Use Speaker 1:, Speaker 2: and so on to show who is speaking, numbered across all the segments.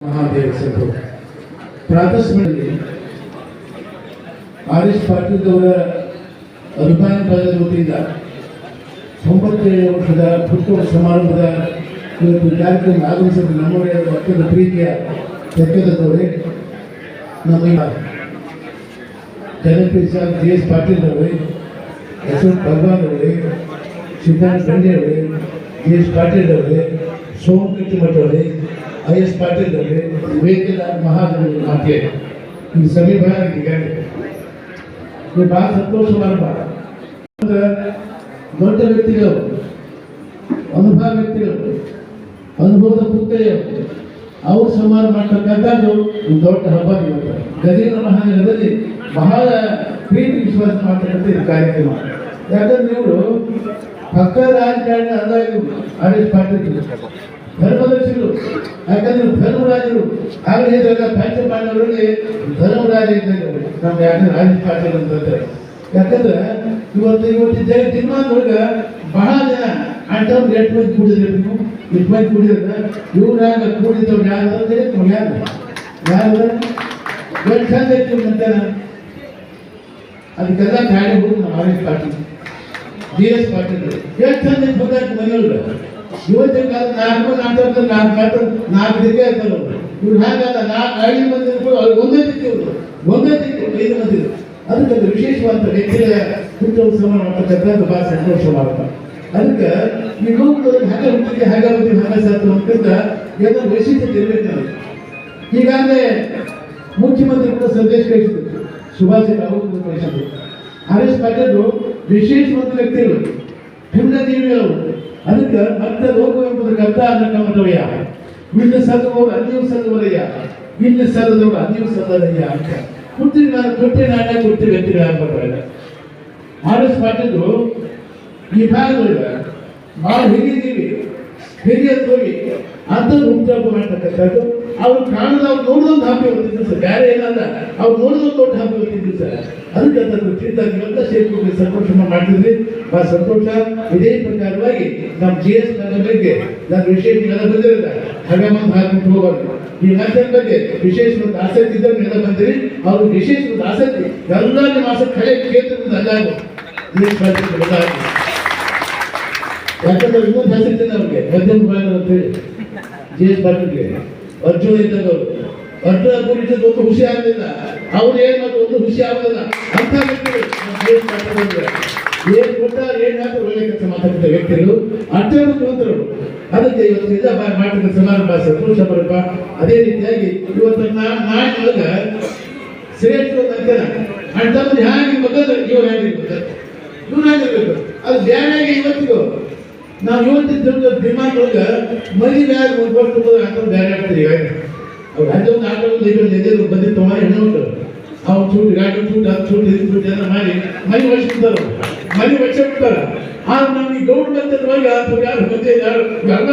Speaker 1: ಮಹಾದೇವ ಸಭೆ ಪ್ರಾತಸ್ಮರಣೆ R S Patil ಅವರ ಅಭಿಮಾನ ಬಳಗದ ವತಿಯಿಂದ ತೊಂಬತ್ತೇಳು ವರ್ಷದ ಹುಟ್ಟುಹಬ್ಬ ಸಮಾರಂಭದ ಇವತ್ತು ಕಾರ್ಯಕ್ರಮ ಆಗಮಿಸಿದ ನಮ್ಮವರೇ ಅತ್ಯಂತ ಪ್ರೀತಿಯ ತೆಕ್ಕದವರೇ ನಮ್ಮ ಜನಪ್ರಿಯ ಜಿ ಎಸ್ ಪಾಟೀಲ್ ಅವರೇ ಯಶವಂತ್ ಭಗವಾನ್ ಅವರೇ ಅವರೇ, ಜಿ ಎಸ್ ಪಾಟೀಲ್ ಅವರೇ ಸೋಮ್ ಕಟ್ಟಿಮಠ ಅವರೇ ಐ ಎಸ್ ಪಾಟೀಲ್ ವೇದಿಕೆಯ ಮಹಾಜನ ಮಾತೆ ಈ ಸಮೀಪ ನೀವು ಇದು ಬಹಳ ಸಂತೋಷ ಸಮಾರಂಭ ಅಂದ್ರೆ ದೊಡ್ಡ ವ್ಯಕ್ತಿಗಳು, ಅನುಭವ ವ್ಯಕ್ತಿಗಳು, ಅನುಭವದ ಪುತ್ತೆಯ ಅವ್ರು ಸಮಾರ ಮಾಡ್ತಕ್ಕಂಥದ್ದು ಒಂದು ದೊಡ್ಡ ಹಬ್ಬ ಇವತ್ತು ಗದೀನ ಮಹಾನಗರದಲ್ಲಿ ಬಹಳ ಪ್ರೀತಿ ವಿಶ್ವಾಸ ಮಾಡ್ತಕ್ಕಂಥ ಈ ಕಾರ್ಯಕ್ರಮ. ಯಾಕಂದ್ರೆ ಇವರು ಪಕ್ಕ ರಾಜಕಾರಣ ಅಲ್ಲ ಇವರು ಪಾಟೀಲ್ ಧರ್ಮದರ್ಶಿಗಳು, ಯಾಕಂದ್ರೆ ಧರ್ಮರಾಜರು ಆಗಲೇ ಹೇಳಿದಾಗ ಪಂಚಪಾಂಡವರಲ್ಲಿ ಧರ್ಮರಾಜ ಇದ್ದಾಗ ನಮ್ಮ ಯಾಕಂದ್ರೆ ಆರ್ ಪಾಟೀಲ್ ಅಂತ ಅಂತಂದ್ರೆ ಯಾಕಂದ್ರೆ ಇವತ್ತು ಇವತ್ತು ಜಯ ದಿನಮಾನದೊಳಗ ಬಹಳ ಜನ ಅಂಟವ್ ಗೇಟ್ ಮಂದಿ ಕೂಡಿದ್ರು ಎಷ್ಟು ಮಂದಿ ಕೂಡಿದ್ರೆ ಇವ್ರಾಗ ಕೂಡಿದವ್ರು ಯಾರು ಅಂತ ಹೇಳಿ ಯಾರು? ಯಾರು? ಎಷ್ಟು ಚಂದ ಐತಿ ಮಧ್ಯಾಹ್ನ ಅದಕ್ಕೆಲ್ಲ ಗಾಡಿ ಹೋಗಿ ನಮ್ಮ R S Patil B S Patil ಎಷ್ಟು ಚಂದ ಐತಿ ಮನೆಯೊಳಗೆ ಇವತ್ತಿನ ಕಾಲ ನಾಲ್ಕು ನಾಲ್ಕು ಮಾತು ನಾಲ್ಕು ದಿಕ್ಕ ಇರ್ತಾರೆ ಅವ್ರು. ಇವ್ರು ಹಾಗಲ್ಲ ನಾಲ್ಕು ಐದು ಮಂದಿ ಅವ್ರಿಗೆ ಒಂದೇ ದಿಕ್ಕ ಇವರು. ಒಂದೇ ದಿಕ್ಕ ಐದು ಮಂದಿ. ಅದಕ್ಕೆ ಅದು ವಿಶೇಷವಾದ ವ್ಯಕ್ತಿಗಳ ಹುಟ್ಟುತ್ಸವ ಮಾಡ್ತಕ್ಕಂಥದ್ದು ಭಾಳ ಸಂತೋಷ ಮಾಡ್ತ ಅದಕ್ಕೆ ಈ ಹಾಗೆ ಹುಟ್ಟಿಗೆ ಹಾಗೆ ಹುಟ್ಟಿಗೆ ಹಾಗೆ ಸಾಧ್ಯ ಅಂತಂದ ಏನೋ ವೈಶಿಷ್ಟ್ಯ ಈಗಾಗಲೇ ಮುಖ್ಯಮಂತ್ರಿ ಕೂಡ ಸಂದೇಶ ಕಳಿಸಿದ್ರು. ಸುಭಾಷ್ ಅವರು ಕೂಡ ಕಳಿಸಿದ್ರು. ಆರ್ ಪಾಟೀಲ್ ವಿಶೇಷವಾದ ವ್ಯಕ್ತಿಗಳು. ಪುಣ್ಯಜೀವಿಗಳು ಅದಕ್ಕೆ ಮತ್ತೆ ಲೋಕ ಎಂಬುದು ಕರ್ತ ಅನ್ನಕಮಟವಯ್ಯ ಇನ್ನು ಸಲ್ಲುವವರು ಅಂದಿವ್ ಸಲ್ಲುವರಯ್ಯ ವಿಲ್ಲ ಸಲ್ಲದವರು ಅಂದಿವ್ ಸಲ್ಲದಯ್ಯ ಅಂತ. ಹುಟ್ಟಿನ ನಾನು ಕೊಟ್ಟೆ ನಾಣ್ಯ ಕೊಟ್ಟಿ ವ್ಯಕ್ತಿಗಳಾಗ್ಬೇಕಾಗ ಆರ್ ಎಸ್ ಪಾಟಿದ್ರು ಈ ಭಾಗದೊಳಗೆ ಭಾಳ ಹಿರಿದೀವಿ ಹಿರಿಯರು ಹೋಗಿ ಅಂತ ಉಪಯೋಗ ಮಾಡ್ತಕ್ಕಂಥದ್ದು. ಅವ್ರು ಕಾಣದ ಅವ್ರು ನೋಡಿದೊಂದು ಹಾಪಿ ಸರ್. ಬೇರೆ ಏನಲ್ಲ. ಅವ್ರು ನೋಡಿದೊಂದು ದೊಡ್ಡ ಹಬ್ಬ ಇವತ್ತಿದ್ದು ಸರ್ ಅದಕ್ಕೆ ಅದನ್ನು ಚಿಂತಾಗಿ ಎಲ್ಲ ಸೇರ್ಕೊಂಡು ಮಾಡ್ತಿದ್ರಿ. ಬಹಳ ಸಂತೋಷ. ಇದೇ ಪ್ರಕಾರವಾಗಿ ನಮ್ಮ ಜಿ ಎಸ್ ಬಗ್ಗೆ ನಾನು ವಿಶೇಷ ಬಂದಿರಲ್ಲ ಹಾಕೊಂಡು ಹೋಗೋದು. ಈ ಮಾತಿನ ಬಗ್ಗೆ ವಿಶೇಷ ಒಂದು ಆಸಕ್ತಿ ಇದ್ದವ್ರು ಎಲ್ಲ ಬಂದಿರಿ. ಅವ್ರ ವಿಶೇಷ ಒಂದು ಆಸಕ್ತಿ. ಎಲ್ಲ ನಿಮ್ಮ ಆಸಕ್ತಿ ಹಳೆ ಕ್ಷೇತ್ರದ ಅಲ್ಲಾಗು ಜಿ ಎಸ್ ಪಾಟೀಲ್ ಯಾಕಂದ್ರೆ ಇನ್ನೊಂದು ಆಸಕ್ತಿ ಅವ್ರಿಗೆ. ಮಧ್ಯಮ ಭಾಗ ಅಂತೇಳಿ ಜಿ ಎಸ್ ಪಾಟೀಲ್ಗೆ ಅರ್ಜುನ ಇದ್ದವರು ಅರ್ಜುನ ಕುರಿತು ಒಂದು ಖುಷಿ ಆಗಲಿಲ್ಲ. ಅವ್ರು ಒಂದು ಖುಷಿ ಆಗೋದಿಲ್ಲ. ಅಂತ. ಏನ್ ಕೊಟ್ಟಾರ ಏನ್ ಹಾಕಿ ಒಳ್ಳೆ ಕೆಲಸ ಮಾತಾಡ್ತ ವ್ಯಕ್ತಿಗಳು ಅತ್ಯಂತರು ಅದಕ್ಕೆ ಇವತ್ತು ನಿಜ ಸಮಾನ ಸಮಾರಂಭ ಸಂತೋಷ ಬರಪ್ಪ ಅದೇ ರೀತಿಯಾಗಿ ಇವತ್ತು ನಾಡಿನೊಳಗ ಶ್ರೇಷ್ಠ ಅಂತಂದ್ರೆ ಹ್ಯಾಂಗೆ ಮಗದ ಇವ್ರು ಹೇಗಿರ್ಬೇಕು ಇವ್ರು ಹೇಗಿರ್ಬೇಕು ಅದು ಬೇರೆ ಇವತ್ತಿಗೂ? ನಾವು ಇವತ್ತಿನ ಡಿಮಾಂಡ್ ಮರಿ ಬ್ಯಾಗ್ ಒಂದು ವರ್ಷ ಹೋದ್ರೆ ಹಾಕೊಂಡು ಬೇರೆ ಆಗ್ತದೆ. ಈಗ ಅವ್ರು ಅದೊಂದು ಒಂದು ಎದೆದು ಬಂದಿತ್ತು ಹೆಣ್ಣು ಮಕ್ಕಳು ಅವ್ರು ಚೂಡಿ ಗಾಡಿ ಚೂಡಿ ಅದು ಚೂಡಿ ಇದು ಚೂಡಿ ಎಲ್ಲ ಮಾಡಿ ಮೈ ಹೊಡಿಸ್ಬಿಡ್ತಾರೆ ಮೈ ಹೊಡಿಸ್ಬಿಡ್ತಾರೆ ಆದ್ರೆ ನಾವು ಈ ಗೌಡ್ ಯಾರು ಯಾರು ಗಂಗ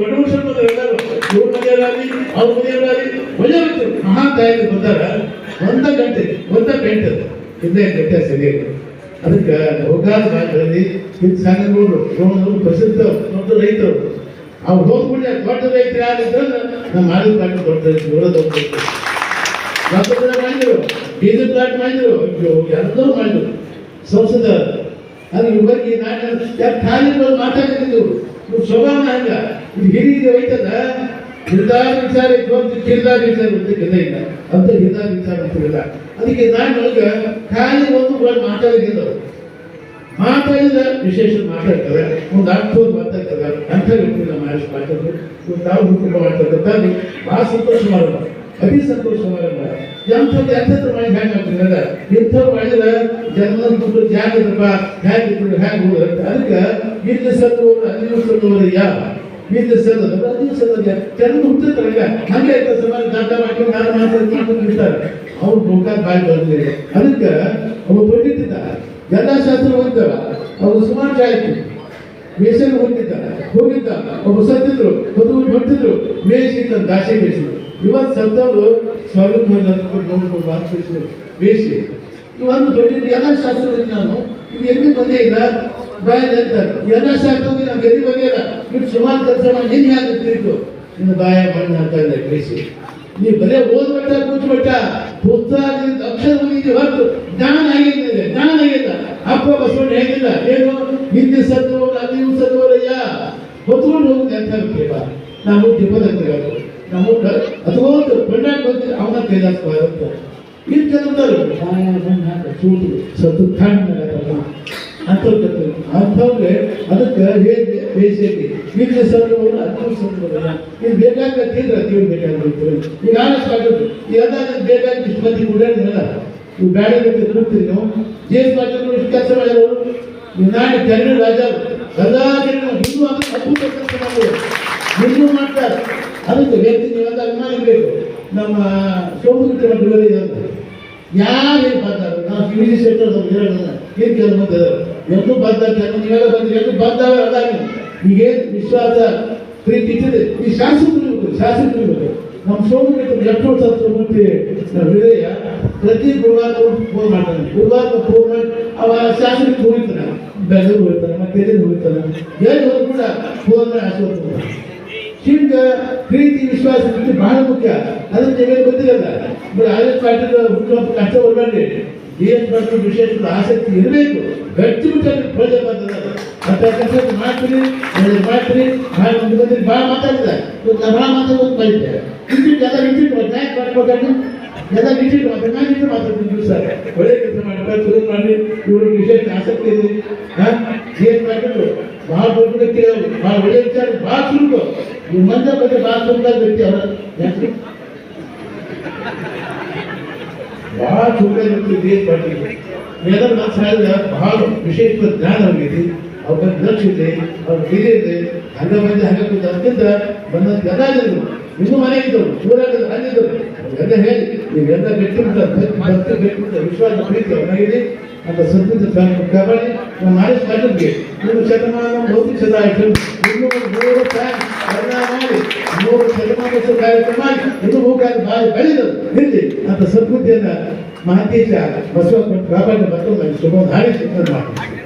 Speaker 1: ದೊಡ್ಡ ವರ್ಷ ಎಲ್ಲರೂ, ಇವ್ರ ಮನೆಯಲ್ಲಾಗಲಿ, ಅವ್ರ ಮನೆಯಲ್ಲಾಗಲಿ ಒಳ್ಳೆ ಹೋಗ್ತಾರೆ ಮಹಾ ತಾಯಿ ಒಂದ ಗಂಟೆ ಒಂದ ಗಂಟೆ ಹಿಂದೆ ಗಂಟೆ ಸರಿಯಾಗಿ ಅದಕ್ಕೆ ಹೋಗಾದ ಭಾಗದಲ್ಲಿ ರೋಣರು ಪ್ರಸಿದ್ಧ ದೊಡ್ಡ ರೈತರು. ಅವ್ರು ಹೋಗ್ಬಿಟ್ಟೆ ದೊಡ್ಡ ರೈತರು ಯಾರಿದ್ರೆ ನಮ್ಮ ಪಾಠ ದೊಡ್ಡ ರೈತರು, ದೊಡ್ಡ ಮಕ್ಕಳ ಮಾಡಿದ್ರು ಬೀಜ ಪ್ಲಾಟ್ ಮಾಡಿದ್ರು ಎಲ್ಲರೂ ಮಾಡಿದ್ರು ಸಂಸದ ಅದು ಇವರಿಗೆ ನಾನು ಯಾಕೆ ಖಾಲಿ ಬಂದು ಮಾತಾಡ್ತಿದ್ದು ಇವ್ರು ಸ್ವಭಾವ ಹಂಗ. ಇದು ಹೋಯ್ತದ? ಹಿರಿದಾದ ವಿಚಾರ ಇದ್ದು ಕಿರಿದಾದ ವಿಚಾರ ಗೊತ್ತಿಲ್ಲ ಇಲ್ಲ. ಅಂತ ಹಿರಿದಾದ ವಿಚಾರ ಗೊತ್ತಿಲ್ಲ ಅದಕ್ಕೆ ನಾನು ಒಳಗ ಖಾಲಿ ಒಂದು ವರ್ಡ್ ಮಾತಾಡಿದ್ರು ಮಾತಾಡಿದ ವಿಶೇಷ ಮಾತಾಡ್ತಾರೆ. ಒಂದು ಅರ್ಥದ ಮಾತಾಡ್ತಾರೆ ಅಂತ ನಮ್ಮ ಆಯುಷ್ ಮಾತಾಡೋದು ತಾವು ಹುಡುಕ ಮಾಡ್ತಕ್ಕಂಥದ್ದು ಬಹಳ ಸಂತೋಷ ಮಾಡೋಣ. ಅತಿ ಸಂತೋಷ ಮಾಡೋಣ ಎಂಥದ್ದು ಮಾಡಿ ಹ್ಯಾಂಗ ಆಗ್ತದೆ? ಇಂಥವ್ರು ಮಾಡಿದ್ರೆ ಜನ್ಮದ ಬಿಟ್ಟು ಜಾಗದಪ್ಪ ದುಡ್ಡು ಅದಕ್ಕೆ ಇಲ್ಲಿ ಸತ್ತವರು ಅಲ್ಲಿ ಸತ್ತವರು ಯಾವ ಇಲ್ಲಿ ಸತ್ತದ ಅಲ್ಲಿ ಸತ್ತದ ಜನ್ಮ ಹುಟ್ಟಿರ್ತಾರೆ ಹಂಗೆ ಆಯ್ತು ಸಮಾಜ ದಾಟ ಮಾಡಿ ನಾನು ಮಾತಾಡ್ಕೊಂಡು ಇರ್ತಾರೆ. ಅವ್ರು ಬಾಯಿ ಅದಕ್ಕೆ ಅವ ಪಂಡಿತಿದ್ದ ಎಲ್ಲ ಶಾಸ್ತ್ರ ಓದ್ತಾರ ಅವರು ಸುಮಾರು ಆಯ್ತು ಮೇಷನ್ ಹೋಗಿದ್ದ ಹೋಗಿದ್ದ ಒಬ್ಬ ಸತ್ತಿದ್ರು ಒಂದು ಹೊಟ್ಟಿದ್ರು ಮೇಷಿದ್ದ ದಾಸೆ ಬೇಯಿಸಿದ್ರು ಇವತ್ತು ಸತ್ತವರು ಸ್ವರ್ಗ ನೋಡ್ಕೊಂಡು ವಾಸಿಸಿದ್ರು ಬೇಯಿಸಿ ಒಂದು ದೊಡ್ಡ ಎಲ್ಲ ಶಾಸ್ತ್ರದಲ್ಲಿ ನಾನು. ಇದು ಎಲ್ಲಿ ಬಂದೇ ಇಲ್ಲ. ಬಾಯಲ್ಲಿ ಅಂತಾರೆ. ಎಲ್ಲ ಶಾಸ್ತ್ರದಲ್ಲಿ ನಾವು ಎಲ್ಲಿ ಬಂದಿಲ್ಲ ನೀವು ಸುಮಾರು ಕೆಲಸ ಆಗುತ್ತೆ ನಿನ್ನ ಬಾಯ ಅಂತ ಇದೆ ಕಳಿಸಿ ನೀವು ಬರೇ ಓದ್ಬಿಟ್ಟ ಕೂತ್ಬಿಟ್ಟ ಪುಸ್ತಕದಿಂದ ಅಕ್ಷರ ಓದಿದ್ವಿ ಹೊರತು ಜ್ಞಾನ ಆಗಿದ್ದಿದೆ ಜ್ಞಾನ ಆಗಿಲ್ಲ ಅಪ್ಪ ಬಸವಣ್ಣ ಹೇಗಿಲ್ಲ? ಏನು? ಹಿಂದಿ ಸತ್ವಲ್ಲ ನೀವು ಸತ್ವಲ್ಲಯ್ಯ ಹೊತ್ಕೊಂಡು ಹೋಗುತ್ತೆ ಅಂತ ಕೇಳ ನಾವು ದಿಬ್ಬದಂತಿರೋದು ನಾವು ಅಥವಾ ಬೆಣ್ಣೆ ಬಂದಿದ್ರೆ ಅವನ ಕೈಲಾಸ ಇರುತ್ತೆ. ಇದು ಕೆಲವರು ಚೂಟು ಸತ್ತು ತಣ್ಣ ಅಂಥವ್ರು ಅಂಥವ್ರಿಗೆ ಅದಕ್ಕೆ ಹೇಗೆ ಬೇಸಿಗೆ ಈಗ ಸಂದರ್ಭವನ್ನು ಅನುಭವ ಸಂದರ್ಭ ಇದು ಬೇಕಾಗತ್ತಿದ್ರೆ ದೇವ್ರು ಬೇಕಾಗಿರ್ತಾರೆ ಈಗ ಆಗಿದ್ದು ಈ ಅದಾದ ಬೇಕಾಗಿ ಇಷ್ಟು ಮಂದಿ ಕುಡಿಯೋದಿಲ್ಲ ನೀವು ಬ್ಯಾಡ ದುಡುಕ್ತೀರಿ ನೀವು? ಜೆ ಎಸ್ ಪಾಟೀಲ್ ಇಷ್ಟು ಕೆಲಸ ಮಾಡಿದವರು ನೀವು ನಾಳೆ ಕನ್ನಡ ರಾಜ ಎಲ್ಲ ಹಿಂದೂ ಅಂದ್ರೆ ಅದ್ಭುತ ಕೆಲಸ ಮಾಡ್ತಾರೆ. ಅದಕ್ಕೆ ವ್ಯಕ್ತಿ ನೀವಂತ ಅಭಿಮಾನ ನಮ್ಮ ಸೋಮುಗಿರಿ ಬಿಡುಗಡೆ ಅಂತ ಯಾರೇನು ಏನು ಬರ್ತಾರೆ ನಾವು ಕಿವಿಜಿ ಸೆಂಟರ್ ಇರೋದಿಲ್ಲ ಏನು ಕೆಲವು ಮಂದಿ ಎಲ್ಲರೂ ಎಂದು ಬಂದ ಕೆಲವು ನೀವೆಲ್ಲ ಬಂದ್ರೆ ಎಂದು ಬಂದಾಗ ಅದಾಗಿ ಈಗೇನು ವಿಶ್ವಾಸ, ಪ್ರೀತಿ ಇಟ್ಟಿದೆ. ಈ ಶಾಸಕರು ಶಾಸಕರು ನಮ್ಮ ಸೋಮಗಿರಿ ಎಷ್ಟು ವರ್ಷ ಸೋಮೂರ್ತಿ ಹೃದಯ ಪ್ರತಿ ಗುರುವಾರ ಫೋನ್ ಮಾಡ್ತಾನೆ ಗುರುವಾರ ಫೋನ್ ಮಾಡಿ ಅವ ಶಾಸಕರು ಹೋಗ್ತಾನೆ ಬೆಂಗಳೂರು ಹೋಗ್ತಾನೆ ಮತ್ತೆ ಹೋಗ್ತಾನೆ ಎಲ್ಲಿ ಹೋದ್ರು ಕೂಡ ಫೋನ್ ಮಾಡಿ ಆಶೀರ್ವಾದ ಹಿಂಗ ಪ್ರೀತಿ, ವಿಶ್ವಾಸ ಪ್ರೀತಿ ಬಹಳ ಮುಖ್ಯ. ಅದಕ್ಕೆ ನಿಮಗೆ ಗೊತ್ತಿರಲ್ಲ ಬಟ್ ಆಯಸ್ ಪಾಟೀಲ್ ಹುಟ್ಟುಹಬ್ಬ ಕಷ್ಟ ಬರ್ಬೇಡ್ರಿ ಡಿ ಎಸ್ ವಿಶೇಷ ಆಸಕ್ತಿ ಇರಬೇಕು. ಗಟ್ಟಿ ಬಿಟ್ಟು ಪ್ರಜೆ ಬರ್ತದೆ ಅಂತ ಕೆಲಸ ಮಾಡ್ತೀರಿ ಮಾಡ್ತೀರಿ ಭಾಳ ಮಂದಿ ಬಂದಿರಿ ಭಾಳ ಮಾತಾಡಿದ ಭಾಳ ಮಾತಾಡೋದು ಬಂದಿದ್ದೆ ಇಂಜಿಟ್ ಎಲ್ಲ ಇಂಚಿಟ್ಟು ಯಾಕೆ ಮಾಡ್ಕೊಟ್ಟಾಗ ಎಲ್ಲ ಇಂಜಿಟ್ ಮಾಡಿ ನಾನು ಇಂಜಿಟ್ ಮಾತಾಡ್ತೀನಿ ಸರ್. ಒಳ್ಳೆ ಕೆಲಸ ಮಾಡಿ ಶುರು ಮಾಡಿ. ಇವ್ರಿಗೆ ವಿಶೇಷ ಆಸಕ್ತಿ ಇದೆ. ಹಾಂ ಡಿ ಎಸ್ ಪಾಟೀಲ್ ಭಾಳ ದೊಡ್ಡ ವ್ಯಕ್ತಿ ಭಾಳ ಒಳ್ಳೆ ವಿಚಾರ ಭಾಳ ಸುಲಭ. ನೀವು ಮಂದ ಬಗ್ಗೆ ಭಾಳ ಬಿಡ್ತಿ ಅವರ ಬಹಳ ಪಾಟೀಲ್. ಎಲ್ಲ ನನ್ನ ಸಾಲಿದ ಭಾಳ ವಿಶೇಷ ಜ್ಞಾನ ಆಗೈತಿ ಅವ್ರ ಬಗ್ಗೆ ಲಕ್ಷ ಇದೆ ಅವ್ರ ಹಿರಿಯ ಇದೆ. ಹಂಗ ಮಂದಿ ಹಂಗ ಕೂತ ಅಂತಿದ್ದ ಬಂದ ಗದ ಜನರು ನಿಮ್ಮ ಮನೆ ಇದ್ದವು ಊರಾಗ ಅಲ್ಲಿದ್ದರು ಎಲ್ಲ ಹೇಳಿ, ನೀವೆಲ್ಲ ಬಿಟ್ಟು ಬಿಟ್ಟು ವಿಶ್ವಾಸ ಪ್ರೀತಿ ಅವನಾಗಿದೆ ಅಂತ ಸಂಸ್ಕೃತಿ ಕಬಡ್ಡಿ ಆಯುಷ್ ಪಾಟೀಲ್ಗೆ ಮೂರು ಶತಮಾನ ಭೌತಿಕ ಆಯ್ತು ಇನ್ನು ಮೂರು ಮಾಡಿ, ಮೂರು ಶತಮಾನ ಕಾರ್ಯಕ್ರಮ ಮಾಡಿ, ಇನ್ನು ಮೂರು ಬಾಯಿ ಬೆಳೆದು ನಿಲ್ಲಿ ಅಂತ ಸಂಸ್ಕೃತಿಯನ್ನ ಮಹಂತೇಶ ಬಸವ ಕಾಪಾಡಿ ಮತ್ತೊಮ್ಮೆ ಶುಭ ಹಾಡಿ ಮಾಡಿ